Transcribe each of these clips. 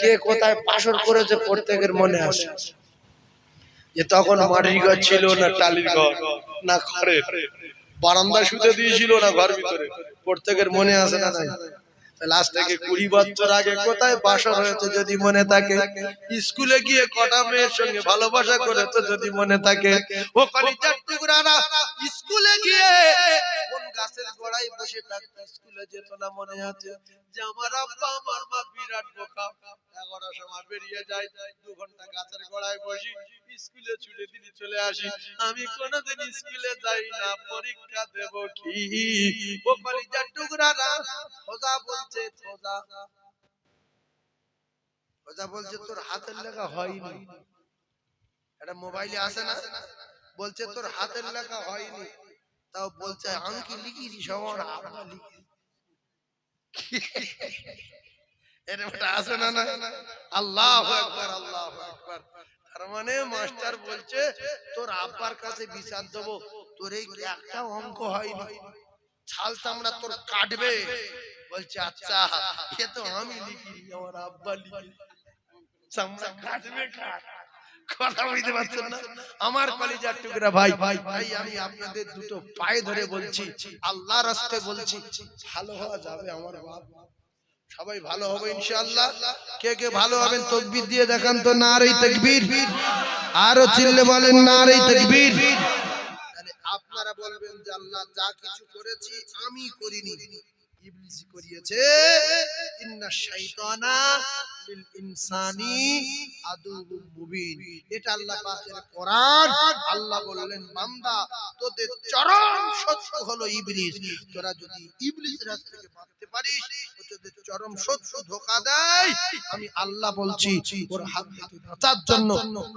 কে কোথায় পাশর করেছে প্রত্যেকের মনে আসে। যে তখন মাটির ঘর ছিল না টালির ঘর না ঘরে বারান্দা শুতে দিয়েছিল না ঘর ভিতরে। প্রত্যেকের মনে আসে না লাস্ট থেকে কুড়ি বছর আগে কোথায় বাসর হয়েছে যদি মনে থাকে? স্কুলে গিয়ে কটা মেয়ের সঙ্গে ভালোবাসা করেছে যদি মনে থাকে? ও কলিজার টুকরারা স্কুলে গিয়ে কোন গাছের গোড়ায় বসে থাকতো? স্কুলে যেত না মনে আছে? যে আমার আব্বা আমার মা বিরাট বোকা। এগারোটার সময় বেরিয়ে যায় দু ঘণ্টা গাছের গোড়ায় বসি, স্কুলে ছুটে চলে আসি। আমি কোনোদিন স্কুলে যাই না, পরীক্ষা দেব কি? ও টুকরারা খোঁজা বলছে বলছে, তোর হাতের লেখা হয়নি। এটা মোবাইলে আসে না। বলছে, তোর হাতের লেখা হয়নি। তাও বলছে, আমি কি লিখেছি সবার আব্বা লিখেছি। মানে আচ্ছা আমার টুকরা ভাই ভাই ভাই আমি আপনাদের দুটো পায়ে ধরে বলছি আল্লাহ রাস্তে বলছি, ভালো হওয়া যাবে আমার বাপ। সবাই ভালো হবে ইনশাআল্লাহ। কে কে ভালো হবেন তকবির দিয়ে দেখান তো না রে তকবীর। আরও চিল্লে বলেন নারী তকবীর। তাহলে আপনারা বলবেন যে আল্লাহ যা কিছু করেছি আমি করিনি। ইবলিস করিয়েছে ইন্না শাইতানা লিল ইনসানি আদুউম মুবিন। এটা আল্লাহ পাকের কোরআন। আল্লাহ বললেন, বান্দা, তোদের চরম শত্রু হলো ইবলিস। তোরা যদি ইবলিসের হাত থেকে বাঁচতে পারিস তোদের চরম শত্রু ধোকা দেয়। আমি আল্লাহ বলছি, ওর হাত থেকে বাঁচার জন্য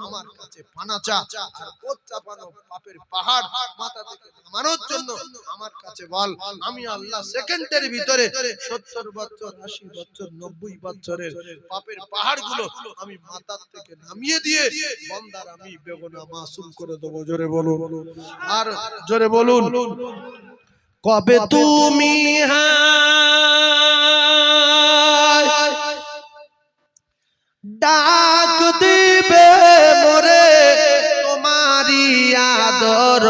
আমার কাছে পানা চা, আর ওর চাপানো পাপের পাহাড় মাথা থেকে নামানোর জন্য আমার কাছে বল। আমি আল্লাহ সেকেন্ডের ভিতরে সত্তর বছর, আশি বছর, নব্বই বছরের পাপের পাহাড়গুলো আমি মাথার থেকে নামিয়ে দিয়ে বন্দার আমি বেগনা মাসুম করে দেবো, জোরে বলুন। আর জোরে বলুন, কবে তুমি ডাক দিবে মোরে তোমারি আদর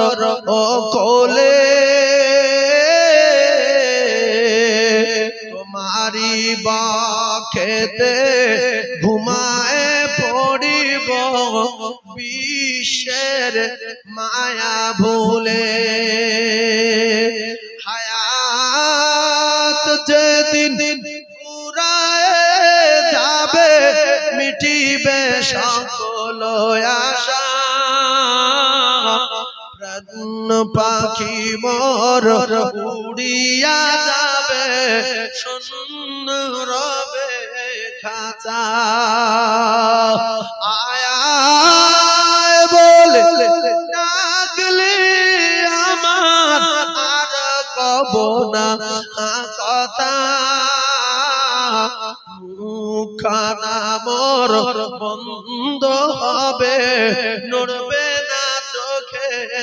ও কোলে? তোমারি বাখেতে ঘুমায় পড়িব বিশ্বের মায়া ভুলে। হায়াত যেদিন ফুরায় যাবে, মিটিবে সকল আশা। প্রাণ পাখি মর উড়িয়া যাবে, শূন্য রবে। খাঁচা। আয় বলে, ডাকলে আমার আর কব না। কথা মুখানা মোর বন্ধ হবে। নড়বে না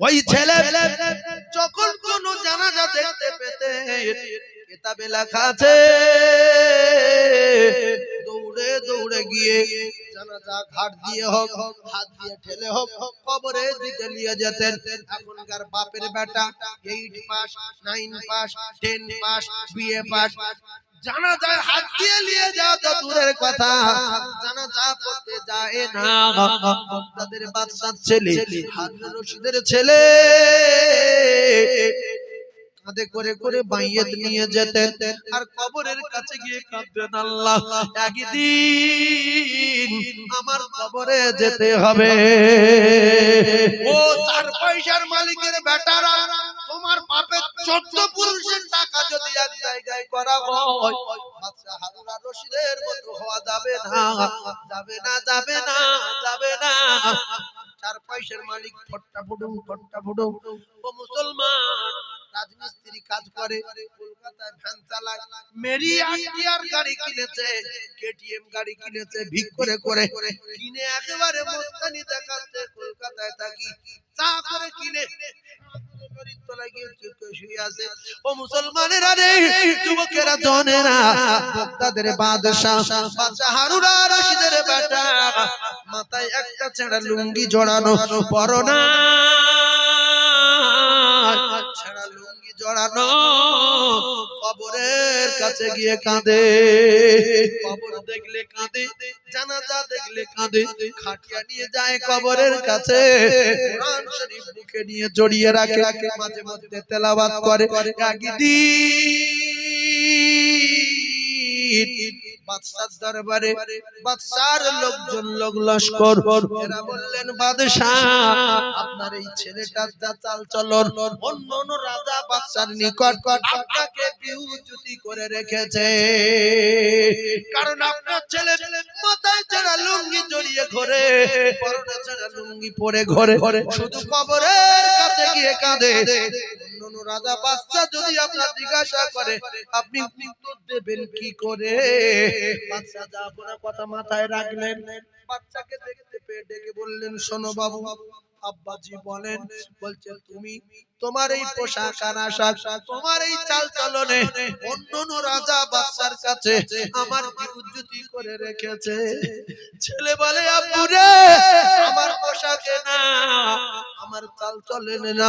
ওই ছেলে যখন কোন জানাজা দেখতে পেতে কিতাবে লেখা আছে দৌড়ে দৌড়ে গিয়ে জানাজা ঘাট দিয়ে হোক হাত দিয়ে ঠেলে হোক কবরের দিকে নিয়ে যেতেন। এখনকার বাপের বেটা eight pass nine pass ten pass BA pass জানা যায়, হাত দিয়ে জানা ছেলে করে করে নিয়ে যেতেন আর কবরের কাছে গিয়ে কাঁদতেন, আল্লাহ, একদিন আমার কবরে যেতে হবে। ও, চার পয়সার মালিকের বেটারা। তোমার বাপের চোদ্দ পুরুষের টাকা যদি এক জায়গায় করা হয় মতো হওয়া যাবে না। যাবে না যাবে না যাবে না। চার পয়সার মালিক ফট্টা ফুডুম ফট্টা ফুডুম ও মুসলমান, রাজমিস্ত্রি কাজ করে, কলকাতায় ভ্যান চালায়, মেরি গাড়ি কিনেছে, কেটিএম গাড়ি কিনেছে, ভিক করে করে। কিনে একেবারে মস্তানি দেখাচ্ছে, কলকাতায় থাকি, চা করে কিনে। ও মুসলমানেরা রে, যুবকেরা জনেরা, বক্তাদের বাদশাহ বাদশাহ হারুন, রশিদের বেটা, মাথায় একটা লুঙ্গি জড়ানো পরনা ছেঁড়া লুঙ্গি জড়ানো কবরের কাছে গিয়ে কাঁদে। কবর দেখলে কাঁদে। জানাজা দেখলে কাঁদে। খাটিয়া নিয়ে যায় কবরের কাছে। কোরআন শরীফ বুকে নিয়ে জড়িয়ে রাখে। রাখে। মাঝে মধ্যে তেলাওয়াত করে। একদিন বাদশার দরবারে লোকজন লোক লস্কর। এরা বললেন, বাদশাহ, আপনার এই ছেলেটার যা চাল চলন অন্য অন্য রাজা বাদশার নিকট আপনাকে বিউজুতি করে রেখেছে। কারণ আপনার ছেলে মাথায় ছেড়া লুঙ্গি জড়িয়ে ঘরে, পরনে লুঙ্গি পরে ঘরে, শুধু কবরের কাছে গিয়ে কাঁদে। অন্য রাজা বাদশা যদি আপনার জিজ্ঞাসা করে, আপনি উত্তর দেবেন কি করে? বাদশা যা কথা মাথায় রাখলেন। বাচ্চাকে দেখতে পেয়ে ডেকে বললেন শোনো বাবু বাবু আব্বাজি বলেন বলছেন তুমি তোমার এই পোশাক আর আশাক তোমার এই চাল চলনে অন্য রাজা বাদশার কাছে আমার করে রেখেছে? ছেলে বলে আব্বু রে আমার পোশাকে না আমার চাল চলেন না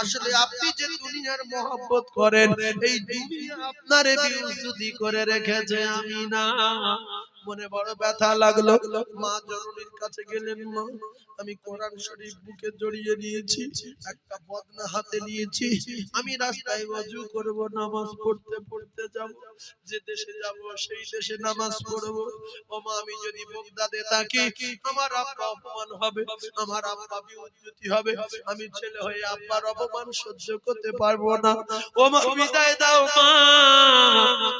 আসলে আপনি যে দুনিয়ার মহব্বত করেন এই দুনিয়া আপনারে বিউজ্জতি করে রেখেছে আমি না? মনে বড় ব্যথা লাগল। মা জননীর কাছে গেলেন মা। আমি কোরআন শরীফ বুকে জড়িয়ে নিয়েছি একটা বদনা হাতে নিয়েছি। আমি রাস্তায় ওযু করব নামাজ পড়তে পড়তে যাব যে দেশে যাব সেই দেশে নামাজ পড়ব। ও মা আমি যদি বগদাদে থাকি আমার আব্বা অপমান হবে আমার আব্বা বিউজ্জতি হবে আমি ছেলে হয়ে আব্বার অপমান সহ্য করতে পারব না। ও মা বিদায় দাও মা।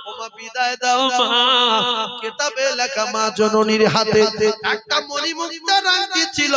ও মা বিদায় দাও মা। কেতাবে লেখা মা জননীর হাতে একটা মণিমুক্তার আংটি ছিল।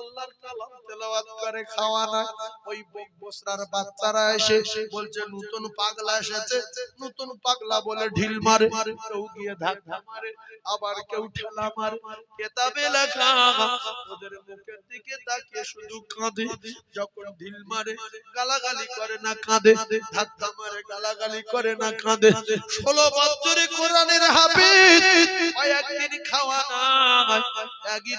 আল্লাহর কালাম তেলাওয়াত করে খাওয়া না। ওই বক বসরার বাচ্চারা এসে বলছে নতুন পাগলা এসেছে নতুন পাগলা বলে ঢিল মারে। কেউ গিয়ে ধাক্কা মারে আবার কেউ ঠেলা মারে। কেতাবে লেখা ওদের মুখের দিকে তাকিয়ে শুধু কাঁদে। যখন ঢিল মারে গালাগালি করে না কাঁদে। ধাক্কা মারে গালাগালি করে না কাঁদে। ষোলো বছরে কোরআনের হাফিজ। কয়েকদিন খাওয়া নাই একদিন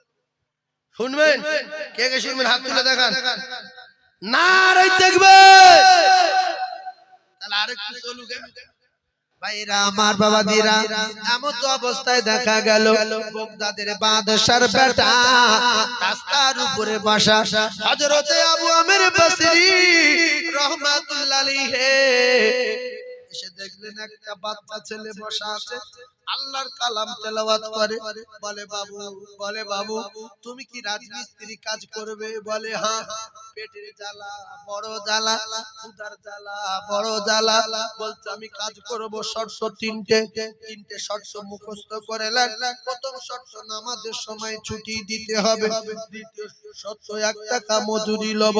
শুনবেন? কে কে শুনবেন? হাত তুলে দেখান। না রে দেখবে। তাহলে আরেকটু চলুক হ্যাঁ? ভাইরা আমার বাবা দিরা এমন তো অবস্থায় দেখা গেল বগদাদের বাদশার বেটা রাস্তার উপরে বসা হযরতে আবু আমির বসরি রহমাতুল্লাহ আলাইহি। এসে দেখলেন একটা বাচ্চা ছেলে বসা আছে। আল্লাহর কালাম তেলাওয়াত করে। বলে, বাবু বলে, বাবু, তুমি কি রাজমিস্ত্রি কাজ করবে? বলে হ্যাঁ পেটের জ্বালা, বড় জ্বালা, ক্ষুধার জ্বালা, বড় জ্বালা। বলছে, আমি কাজ করব শর্ত তিনটে। তিনটে শর্ত মুখস্থ করে প্রথম শর্ত, নামাজের সময় ছুটি দিতে হবে। দ্বিতীয় শর্ত, এক টাকা মজুরি লব।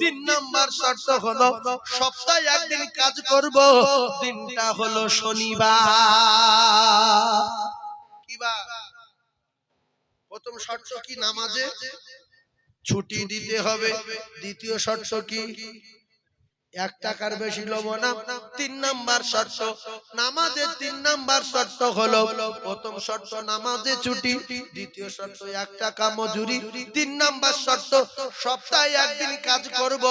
তিন নাম্বার শর্ত হলো, সপ্তাহে একদিন কাজ করব। দিনটা হলো শনিবার। প্রথম শর্ত কি? নামাজে? ছুটি দিতে হবে। দ্বিতীয় শর্ত কি? এক টাকার বেশি লব না। তিন নাম্বার শর্ত। নামাজের তিন নাম্বার শর্ত হলো প্রথম শর্ত নামাজে ছুটি দ্বিতীয় শর্ত এক টাকা মজুরি তিন নাম্বার শর্ত সপ্তাহে একদিন কাজ করব।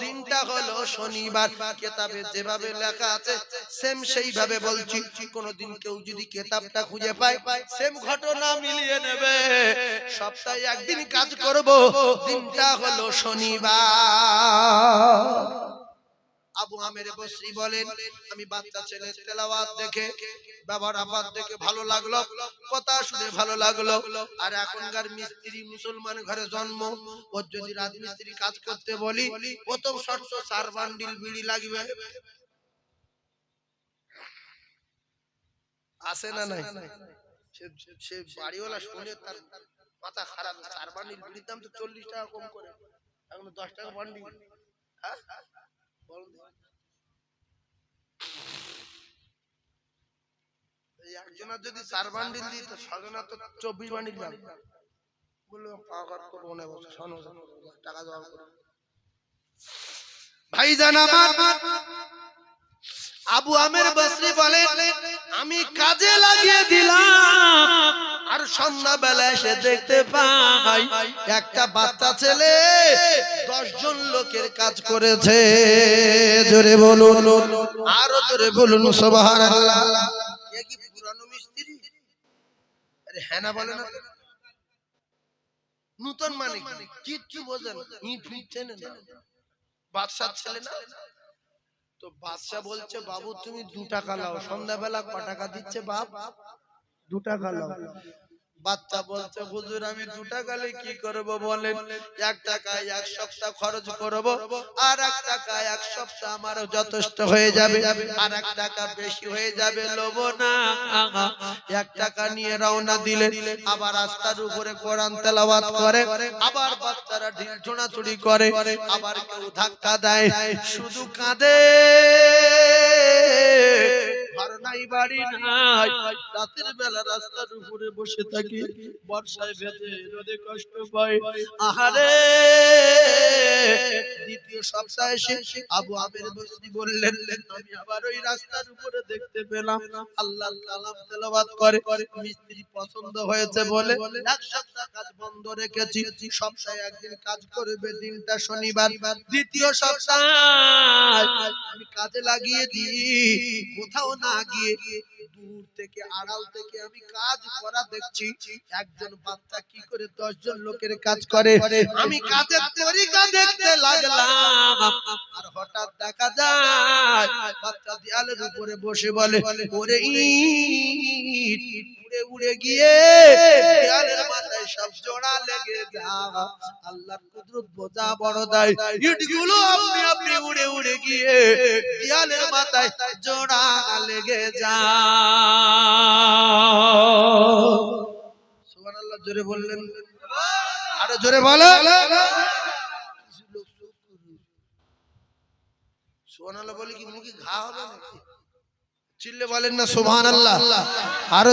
দিনটা হলো শনিবার। কেতাবে যেভাবে লেখা আছে সেম সেইভাবে বলছি। কোনদিন কেউ যদি কেতাবটা খুঁজে পায় সেম ঘটনা মিলিয়ে নেবে। সপ্তাহে একদিন কাজ করব দিনটা হলো শনিবার। আবু আমের বসরি বলেন, আমি বাচ্চা ছেলে তেলাওয়াত দেখে বাবার আবাদ দেখে ভালো লাগল, কথা শুনে ভালো লাগল। আর এখনকার মিস্ত্রি মুসলমান ঘরে জন্ম, ওর যদি রাজমিস্ত্রি কাজ করতে বলি, প্রথম শর্ত চার বান্ডিল বিড়ি লাগবে। আসে না নাই? সে- বাড়িওয়ালা শুনে তার মাথা খারাপ চার বান্ডিল বিড়ির দাম তো চল্লিশ টাকা কম করে, এখন দশ টাকা বান্ডিল। হ্যাঁ? একজনের যদি চার বান্ডিল দিই তো ছজনের তো চব্বিশ বান্ডিল যাবে। বলল পাওয়ার করব না বছর শোনো, টাকা জমা ভাই জান আবু আমের বসরি বলে আমি কাজে লাগিয়ে দিলাম আর সন্ধ্যা বেলা এসে দেখতে পাই একটা বাচ্চা ছেলে দশ জন লোকের কাজ করেছে। জোরে বলুন আরও জোরে বলুন কি পুরানো মিস্ত্রি? আরে হ্যাঁ না বলে না নূতন মানে? কিচ্ছু বোঝেন ইট ফিট চেনে না বাদশার ছেলে না? তো বাদশাহ বলছে বাবু তুমি দু টাকা লাও সন্ধ্যাবেলা ক টাকা দিচ্ছে বাপ? দু টাকা লাও। বাচ্চা বলছে হুজুর আমি দু টাকালে কি করব বলেন? এক টাকায় এক সপ্তাহ খরচ করব আর এক টাকায় এক সপ্তাহ আমার যথেষ্ট হয়ে যাবে আর এক টাকা বেশি হয়ে যাবে লোব না এক টাকা নিয়ে রওনা দিলে আবার রাস্তার উপরে কোরআন তেলাওয়াত করে আবার বাচ্চারা ঢিল ছোড়াছুড়ি করে আবার কেউ ধাক্কা দেয় শুধু কাঁদে। রাতের বেলা রাস্তার উপরে বসে থাকি আবু উপরে দেখতে পেলাম। আল্লাহ কালাম তেলাওয়াত করে। মিস্ত্রি পছন্দ হয়েছে বলে এক সপ্তাহ কাজ বন্ধ রেখেছি। সপ্তাহে একদিন কাজ করবে দিনটা শনিবার। দ্বিতীয় সপ্তাহ আমি কাজে লাগিয়ে দিই। কোথাও না গিয়ে দূর থেকে, আড়াল থেকে আমি কাজ করা দেখছি। একজন বাচ্চা কি করে দশ জন লোকের কাজ করে? আমি কাজের তরিকা দেখতে লাগলাম। আর হঠাৎ দেখা যায়, বাচ্চা দেয়ালের উপরে বসে বলে, ওরে উড়ে উড়ে গিয়ে দেয়ালের মাথায় সব জোড়া লেগে যা। আল্লাহর কুদরত বোঝা বড় দেয়। ইটগুলো আপনি আপনি উড়ে উড়ে গিয়ে দেয়ালের মাথায় জোড়া লেগে যা। জোরে বললেন। আরও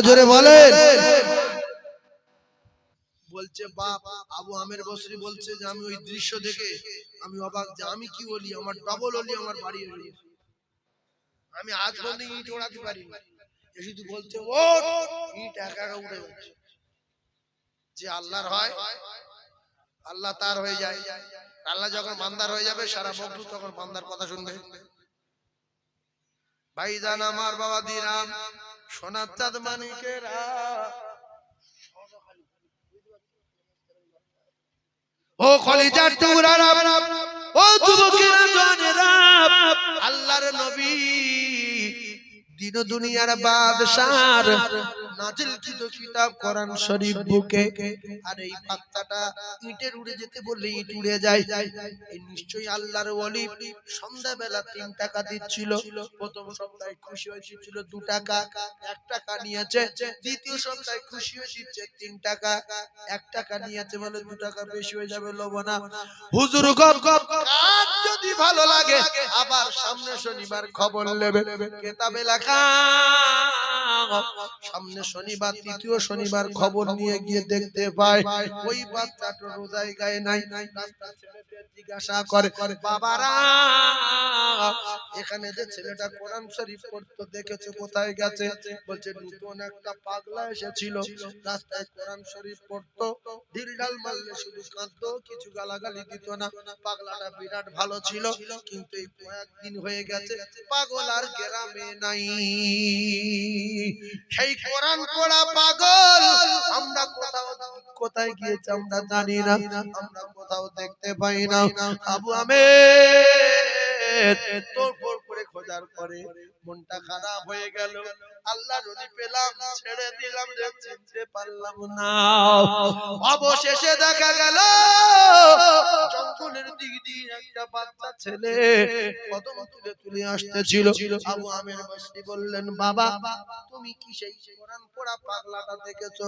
জোরে বলো। বলে আমের বসরি বলছে যে, আমি ওই দৃশ্য দেখে আমি অবাক যে, আমি কি বলি আমার ডবল হলি আমার বাড়ি আমি আজ পর্যন্ত ইট ওড়াতে পারি শুধু বলছে ও ইট একা একা উঠে যাচ্ছে। যে আল্লাহর হয়, আল্লাহ তার হয়ে যায়। আল্লাহ যখন বান্দার হয়ে যাবে, সারা বন্ধু তখন বান্দার কথা শুনবে। ভাইজান আমার বাবা দিরাম, সোনার চাঁদ মানিকেরা। ও কলিজার টুকরারা ও যুবকেরা জনেরা। আল্লাহর নবী দুনিয়ার বাদশার। নাজিলকৃত কিতাব কোরআন শরীফ বুকে। আর এই পাত্তাটা ইটের উড়ে যেতে বললে ইট উড়ে যায়। এই নিশ্চয়ই আল্লাহর ওলি সন্ধ্যাবেলা তিন টাকা দিচ্ছিল। প্রথম সপ্তাহে খুশি হয়ে দিচ্ছিল দু টাকা, এক টাকা নিয়েছে। দ্বিতীয় সপ্তাহে খুশি হয়ে তিন টাকা, এক টাকা নিয়েছে বলে দু টাকা বেশি হয়ে যাবে লব না হুজুর গপ গপ কাজ যদি ভালো লাগে, আবার সামনে শনিবার খবর নেবে। কেতাবে লেখা, সামনে শনিবার, তৃতীয় শনিবার খবর নিয়ে গিয়ে দেখতে পায়, ওই বাচ্চাটা রোজায় গায়ে নাই। জিজ্ঞাসা করে, বাবারা, এখানে যে ছেলেটা কোরআন শরীফ পড়তো, দেখেছ কোথায় গেছে? বলছে, নতুন একটা পাগলা এসেছিল, রাস্তায় কোরআন শরীফ পড়তো ঢিলঢাল মারলে শুধু কাঁদতো, কিছু গালাগালি দিত না। পাগলাটা বিরাট ভালো ছিল, কিন্তু এই কয়েকদিন হয়ে গেছে, পাগল আর গ্রামে নাই। সেই কোরআন পড়া পাগল। আমরা কোথাও কোথায় গিয়েছি আমরা জানি না। আমরা কোথাও দেখতে পাই না। আবু আমের তোর পর করে। পরে মনটা খারাপ হয়ে গেল। আল্লাহ রলি পেলাম, ছেড়ে দিলাম রে চিনতে পারলাম না। অবশেষে দেখা গেল, জঙ্গলের দিক দিয়ে একটা বাচ্চা ছেলে কদম তুলে তুলে আসতেছিল। আবু আমের বললেন, বাবা, তুমি কি সেই কোরআন পড়া পাগলাটা দেখেছ?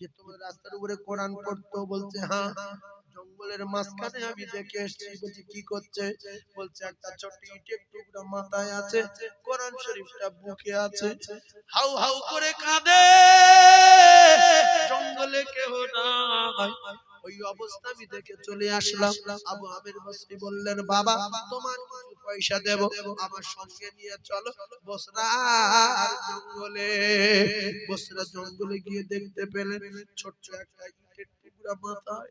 যে তোমার রাস্তার উপরে কোরআন পড়তো, বলছে হ্যাঁ জঙ্গলের মাঝখানে আমি দেখে এসেছি বলছি কি করছে। বলছে, একটা ছোট ইটের টুকরা মাথায় আছে, কোরআন শরীফটা বুকে আছে। হাউ হাউ করে কাঁদে, জঙ্গলে কেহ নাই। ওই অবস্থা আমি দেখে চলে আসলাম। আবু আমির বসরি বললেন, বাবা, তোমার কিছু পয়সা দেব, আমার সঙ্গে নিয়ে চলো। বসরা জঙ্গলে বসরা জঙ্গলে গিয়ে দেখতে পেলেন ছোট্ট একটা ইটের টুকরা মাথায়।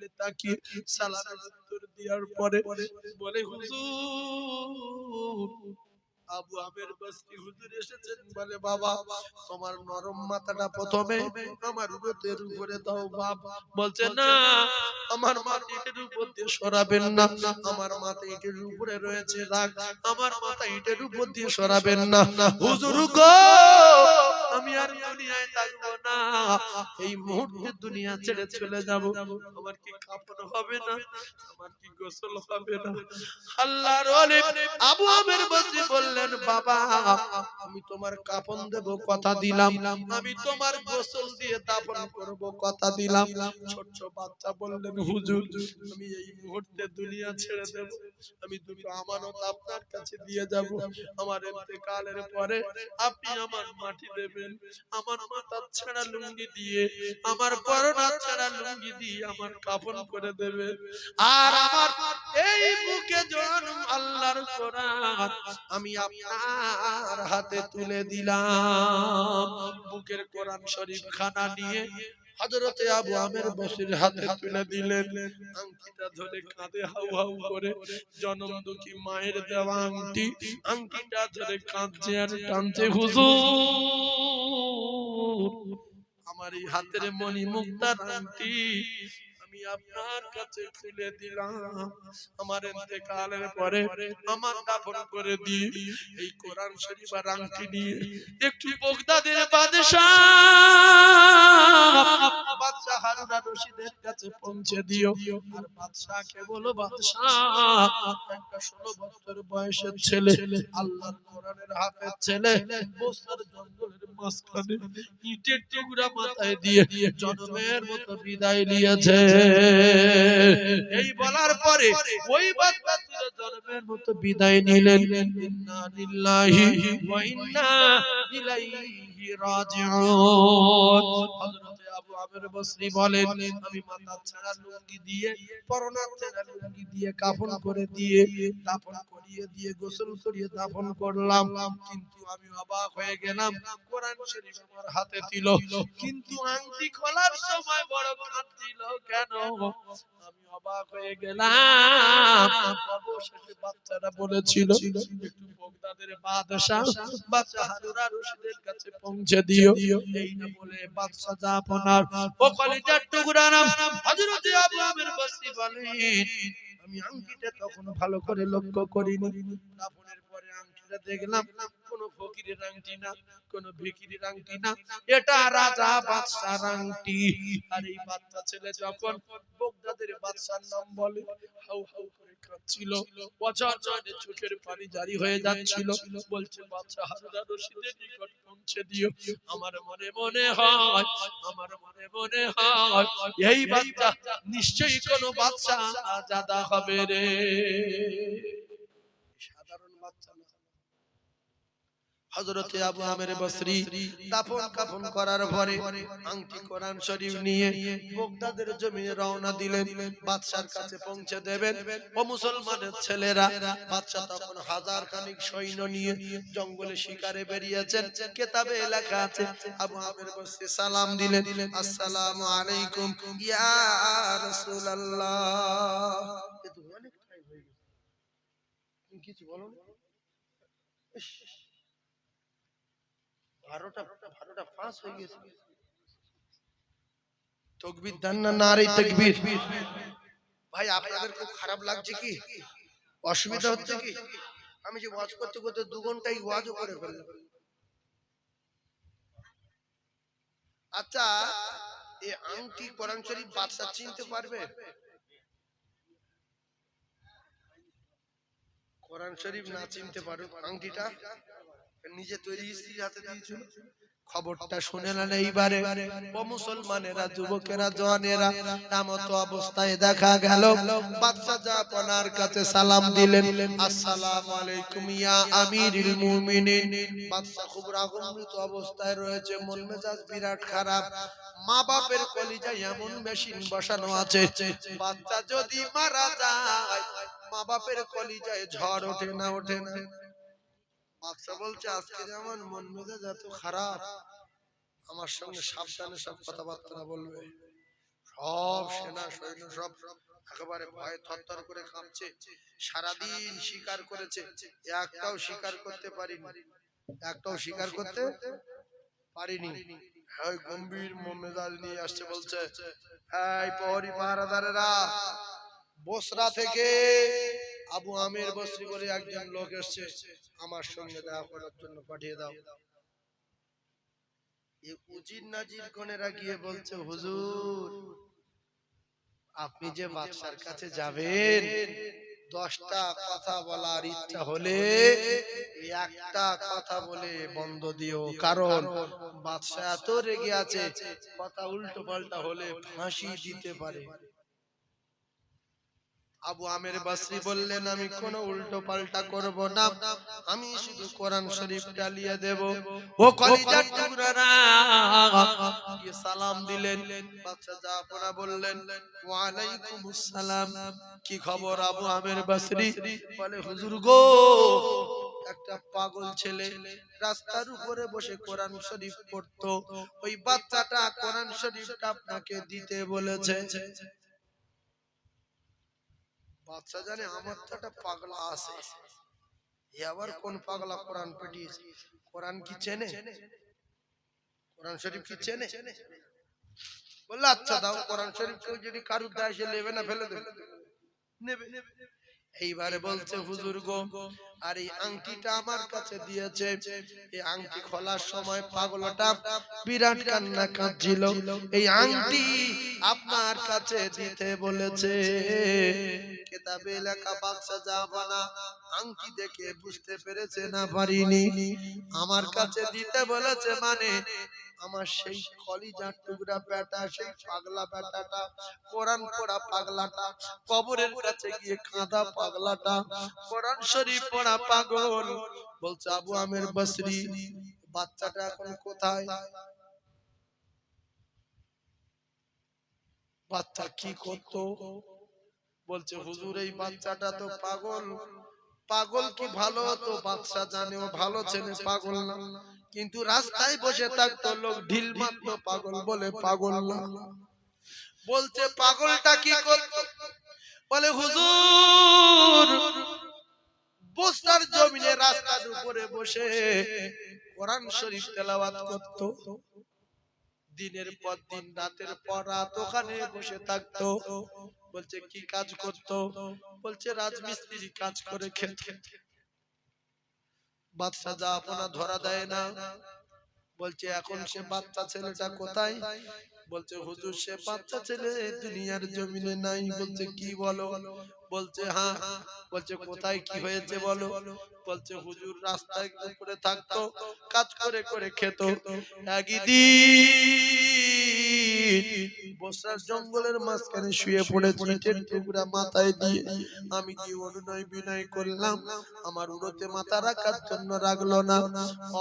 মিলে তাকিয়ে সালামের উত্তর দেওয়ার পরে বলে হুজুর আবু আমের বস্তি হুজুর এসেছেন। বলে বাবা তোমার নরম মাথাটা প্রথমে আমার উরতের উপরে দাও বাপ। বলছে না আমার মাথা ইটের উপর দিয়ে সরাবেন না। আমার মাথা ইটের উপরে রয়েছে রাগ। আমার মাথা ইটের উপর দিয়ে সরাবেন না। হুজুর গো! আমি আর দুনিয়ায় থাকব না। এই মুহূর্তে দুনিয়া ছেড়ে চলে যাব। আমার কি কাপড় হবে না? আমার কি গোসল হবে না? আল্লাহর আবু আমের বসে বললেন, বাবা, আমি তোমার কাপন দেব, কথা দিলাম। আমি তোমার গোসল দিয়ে দাফন করব, কথা দিলাম। ছোট বাচ্চা বললেন, হুজুর, আমি এই মুহূর্তে দুনিয়া ছেড়ে দেব। আমি দুটো আমানত আপনার কাছে দিয়ে যাব। আমার ইন্তেকালের পরে আপনি আমার মাটি দেবেন। আমার মাথা ছাড়া লুঙ্গি দিয়ে, আমার পরনা ছাড়া লুঙ্গি দিয়ে আমার কাফন করে দেবে। আর আমার এই বুকে জন্ম আল্লাহর কোরআন আমি আপনার হাতে তুলে দিলাম। বুকের কোরআন শরীফ খানা নিয়ে হযরতে আবু আমের বসির হাতে তুলে দিলেন। আংটিটা ধরে কাঁধে হাউ হাউ করে জনম দুঃখী মায়ের দেওয়া আংটি। আংটিটা ধরে কাঁদছে আর টানছে হুজুর আমার এই হাতের মণি মুক্তার আংটি আপনার কাছে তুলে দিলাম। আমার ইন্তেকালের পরে আমার দাফন করে দিয়ে এই কোরআন শরীফ আর আংটি নিয়ে একটু বগদাদের বাদশাহ। বাদশাহ রশিদের কাছে পৌঁছে দিও। আর বাদশাহকে বলো বাদশাহ। একটা ষোলো বছর বয়সের ছেলে, আল্লাহর কোরআনের হাফেজ ছেলে, বস্তার জঙ্গলের মাঝখানে ইটের টুকরা মাথায় দিয়ে জন্মের মতো বিদায় নিয়েছে। এই বলার পরে ওই বাচ্চা জন্মের মতো বিদায় নিলেন। ইন্না লিল্লাহি ওয়া ইলাইহি রাজিউন। হযরতে আমির বসরি বলেন, আমি মাথা ছাড়া লুঙ্গি দিয়ে পরনা ছাড়া লুঙ্গি দিয়ে কাফন করে দিয়ে, দাফন করিয়ে দিয়ে, গোসল করিয়ে দাফন করলাম। কিন্তু আমি অবাক হয়ে গেলাম, কোরআন শরীফ আমার হাতে দিল কিন্তু আংটি খোলার সময় বড় কাঁদছিল কেন? আমি অবাক হয়ে গেলাম। অবশেষে বাচ্চারা বলেছিল, একটু বগদাদের বাচ্চা রশিদের কাছে পৌঁছে দিও। এই না বলে বাদশাহ আপনার ও কলিজার টুকরা নাম হযরত আবু আমি আংটিটা তখন ভালো করে লক্ষ্য করিনি। পরে আংটিটা দেখলাম কোন ফকিরের আংটি না, কোন ভিকিরির আংটি না। এটা রাজা বাদশার আংটি। আর এই বাচ্চা ছেলে যখন বগদাদের বাদশার নাম বলে, হাউ হাউ করে কাঁদছিল। চোখের পানি জারি হয়ে যাচ্ছিল। বলছে বাদশা রশিদের নিকট পৌঁছে দিও। আমার মনে মনে হয়, আমার মনে মনে হয়, এই বাচ্চা নিশ্চয়ই কোনো বাচ্চা আজাদা হবে রে সাধারণ বাচ্চা না হযরতে আবু আমের বসরি দাফন কাফন করার পরে আংটি কোরআন শরীফ নিয়ে বগদাদের জমিনে রওনা দিলেন। বাদশার কাছে পৌঁছে দেবেন। ও মুসলমানের ছেলেরা বাদশা তখন হাজার খানিক সৈন্য নিয়ে জঙ্গলে শিকারে বেরিয়েছেন। কেতাবে লেখা আছে আবু আমের বসরি সালাম দিলেন আসসালামু আলাইকুম ইয়া রাসূলুল্লাহ। কিছু বলো না? বারোটা বারোটা পাঁচ হয়ে গেছে তকবির দেন না নারী তকবির? ভাই, আপনাদের খুব খারাপ লাগছে কি? অসুবিধা হচ্ছে কি? আমি যে ওয়াজ করতে করতে দু ঘন্টাই ওয়াজও করে ফেললাম। আচ্ছা এই আংটি কোরআন শরীফ বাদশা চিনতে পারবে? কোরআন শরীফ না চিনতে পারো আংটিটা? নিজে তৈরি স্ত্রীর হাতে দিয়েছিল। খবরটা শুনে না এইবারে। ও মুসলমানেরা যুবকেরা জওয়ানেরা এমত অবস্থায় দেখা গেল। বাদশা জাপানার কাছে সালাম দিলেন। আসসালামু আলাইকুম ইয়া আমিরুল মুমিনিন। বাদশা খুব রাগান্বিত অবস্থায় রয়েছে। মন মেজাজ বিরাট খারাপ। মা বাপের কলিজায় এমন মেশিন বসানো আছে। বাচ্চা যদি মারা যায় মা বাপের কলিজায় ঝড় ওঠে না ওঠে না। বলছে আজকে যেমন মন মেজাজ এত খারাপ আমার সঙ্গে সাবধানে সব কথাবার্তা বলবে। সব সেনা সৈন্য সব একেবারে ভয়ে থরথর করে কাঁপছে। সারাদিন শিকার করেছে। একটাও শিকার করতে পারিনি। একটাও শিকার করতে পারিনি। ওই গম্ভীর মেজাজ নিয়ে আসছে বলছে এই প্রহরী পাহারাদারেরা বসরা থেকে আবু আমির বসরি বলে একজন লোক এসছে, আমার সঙ্গে দেখা করার জন্য পাঠিয়ে দিও। কারণ বাদশাহ এত রেগে আছে, কথা উল্টো পাল্টা হলে ফাঁসি দিতে পারে। আবু আমের বাসরি বললেন আমি কোনো উল্টো পাল্টা করব না। আমি শুধু কোরআন শরীফ ডালিয়ে দেব। ও কলিজার টুকরারা সালাম দিলেন। বাচ্চা জাফরা বললেন ওয়া আলাইকুমুস সালাম কি খবর আবু আমের বাসরি বলে হুজুর গো একটা পাগল ছেলে রাস্তার উপরে বসে কোরআন শরীফ পড়তো। ওই বাচ্চাটা কোরআন শরীফটা আপনাকে দিতে বলেছে। বাচ্চা জানে আমার তো একটা পাগলা আছে। এ আবার কোন পাগলা কোরআন পেটিয়েছে? কোরআন কি চেনে? কোরআন শরীফ কি চেনে? বলল আচ্ছা দাও, কোরআন শরীফ কেউ যদি কারুর দায় সে নেবে না, ফেলে দেবে। নেবে। এইবারে বলছে হুজুর গো আর এই আংটিটা আমার কাছে দিয়েছে। এই আংটি খোলার সময় পাগলটা বিরাট কান্না কাঁদছিল এই আংটি আপনার কাছে দিতে বলেছে। কেতাবে লেখা বাক্সা যাবানা আংটি দেখে বুঝতে পেরেছে না পারিনি। আমার কাছে দিতে বলেছে মানে আমার সেই কলিজার টুকরা বেটা সেই পাগলা বেটাটা কোরআন পড়া পাগলাটা কবরের কাছে গিয়ে কাঁদা পাগলাটা কোরআন শরীফ পড়া পাগল। বলছে আবু আমের বসরি বাচ্চাটা এখন কোথায়? বাচ্চা কি করতো? বলছে হুজুর এই বাচ্চাটা তো পাগল। পাগল। কি ভালো তো বাচ্চা জানে ও ভালো ছেলে পাগল না। কিন্তু রাস্তায় বসে থাকতো লোক, ঢিল মারতো পাগল বলে পাগল না। বলছে, পাগলটা কি করতো? বলে, হুজুর, বস্তার জমিনে রাস্তার উপরে বসে কোরআন শরীফ তেলাওয়াত করতো। দিনের পর দিন, রাতের পর রাত ওখানে বসে থাকতো। বলছে, কি কাজ করতো? বলছে, রাজমিস্ত্রি কাজ করে খেত। বাচ্চা যা আপনা ধরা দেয় না। বলছে, এখন সে বাচ্চা ছেলেটা কোথায়? বলছে, হুজুর, সে বাচ্চা ছেলে দুনিয়ার জমিনে নাই। বলছে, কি বলো? বলছে হ্যাঁ। বলছে, কোথায় কি হয়েছে বলো? বলছে, হুজুর, রাস্তায় উপরে থাকতো, কাজ করে করে খেত। একদিন বসার জঙ্গলের মাঝখানে শুয়ে পড়ে টুকরা মাথায় দিয়ে আমি কি অনুনয় বিনয় করলাম? আমার মাথা রাখার জন্য রাখল না।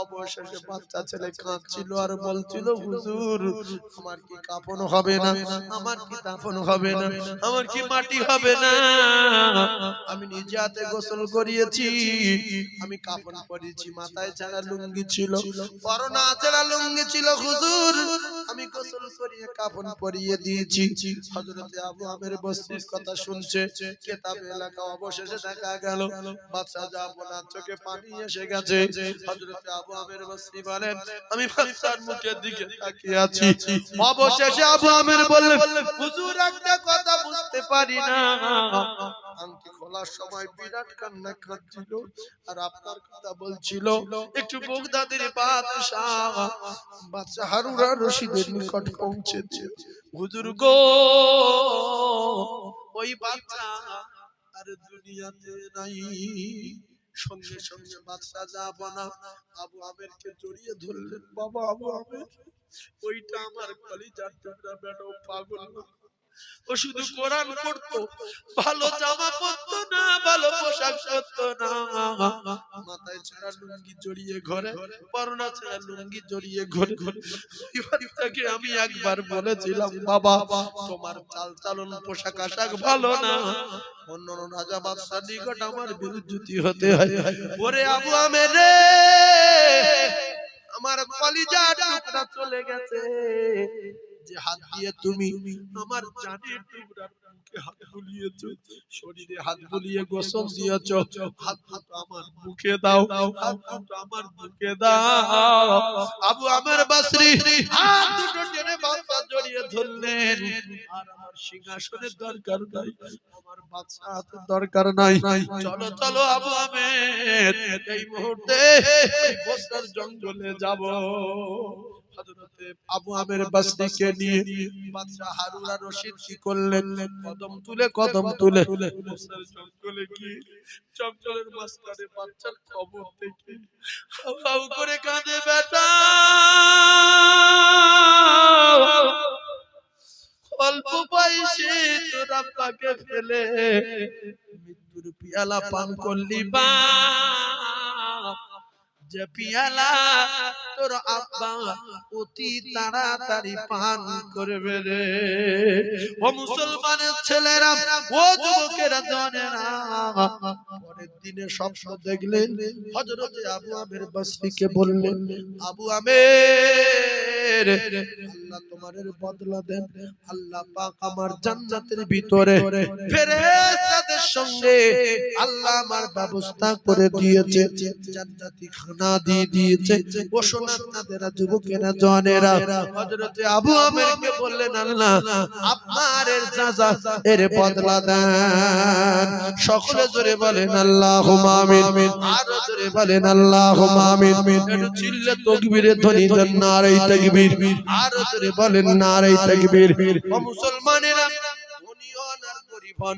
অবশেষে বাচ্চা ছেলে কাঁদছিল আর বলছিল, হুজুর, আমার কি কাফন হবে না? আমার কি দাফন হবে না? আমার কি মাটি হবে না? আমি নিজে হাতে গোসল করিয়েছি। আমি কাপন পরিয়েছি, মাথায় ছাড়া লুঙ্গি ছিল। করোনা ছাড়া লুঙ্গি ছিল, হুজুর আমি গোসল করিয়ে কাপন পরিয়ে দিয়েছি। হযরতে আবু আমের বস্তির কথা শুনছে কেতাবে এলাকা অবশেষে দেখা গেল বাচ্চা যাব না চোখে পানি এসে গেছে হযরতে আবু আমের বস্তি বলেন আমি বাচ্চার মুখের দিকে তাকিয়ে আছি। অবশেষে আবু আমের বললেন হুজুর একটা কথা বুঝতে পারি না। আংটি খোলার সময় বিরাট কান্না কাঁদছিল আর আপনার কথা বলছিল একটু বগদাদের বাদশাহ। বাদশাহ। হারুরা নিকট গো ওই বাচ্চা আর দুনিয়াতে নাই। সঙ্গে সঙ্গে বাদশাহ যাব না। আবু জড়িয়ে ধরলেন। বাবা আবু আমের, ওইটা আমার কলিজার টুকরা ও পাগল ও শুধু কোরআন পড়তো, ভালো জামা পরতো না, ভালো পোশাক পরতো না। মাথায় ছাড়া লুঙ্গি জড়িয়ে ঘরে। পরনা ছাড়া লুঙ্গি জড়িয়ে ঘরে। ঘরে তাকে আমি একবার বলেছিলাম, বাবা, তোমার চাল চালন পোশাক আশাক ভালো না। অন্য রাজা বাদশাহ নিকট আমার বিরুদ্ধতি হতে হয়। ওরে আবু রে আমার কলিজা টুকরা চলে গেছে। যে হাত দিয়ে তুমি আমার জানের টুকরার মুখে হাত বুলিয়েছ, শরীরে হাত বুলিয়ে গোসল দিয়েছ, হাত আমার মুখে দাও, হাত আমার মুখে দাও। আবু আমার বাসরি হাত দুটো টেনে বাচ্চা জড়িয়ে ধরলেন। আর আমার সিংহাসনের দরকার নাই, আমার বাচ্চা দরকার নাই। চলো চলো আবু আমের, এই মুহূর্তে বস্তার জঙ্গলে যাব। আবু আমের বাসরিকে নিয়ে বাদশাহ হারুন আর রশিদ কি করলেন? কদম তুলে কদম তুলে। জঙ্গলে গিয়ে জঙ্গলের মাঝখানে বাচ্চার খবর দেখে হাউ হাউ করে কাঁদে বেটা। অল্প বয়সে তোর আব্বাকে ফেলে। মৃত্যুর পিয়ালা পান করলি বা। যে পিয়ালা তোর আব্বা অতি তাড়াতাড়ি পান করবে রে। ও মুসলমানের ছেলেরা ও যুবকেরা জানেরা পরের দিনে স্বপ্ন দেখলেন আবু আমের বসরিকে বললেন আবু আমের আল্লাহ তোমাদের বদলা দেন। আল্লাহ পাক আমার জান্নাতের ভিতরে ফেরেশতাদের সঙ্গে আল্লাহ আমার ব্যবস্থা করে দিয়েছে খানা দিয়ে দিয়েছে। যুবকেরা, জনেরা, হযরতে আবু আমেরকে বললেন, আল্লাহ আপনার এর যাজা এর বদলা দেন। সকলে জোরে বলেন, আল্লাহুম্মা আমিন। আরও জোরে বলেন, আল্লাহুম্মা আমিন। চিল্লে তাকবীরের ধ্বনি দেন নারে তাকবীর। আরও জোরে বলেন নারে তাকবীর। মুসলমানেরা, ধনী হন আর গরিব হন।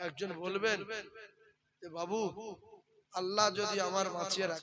একজন বলবেন বাবু আল্লাহ যদি আমার বাঁচিয়ে রাখে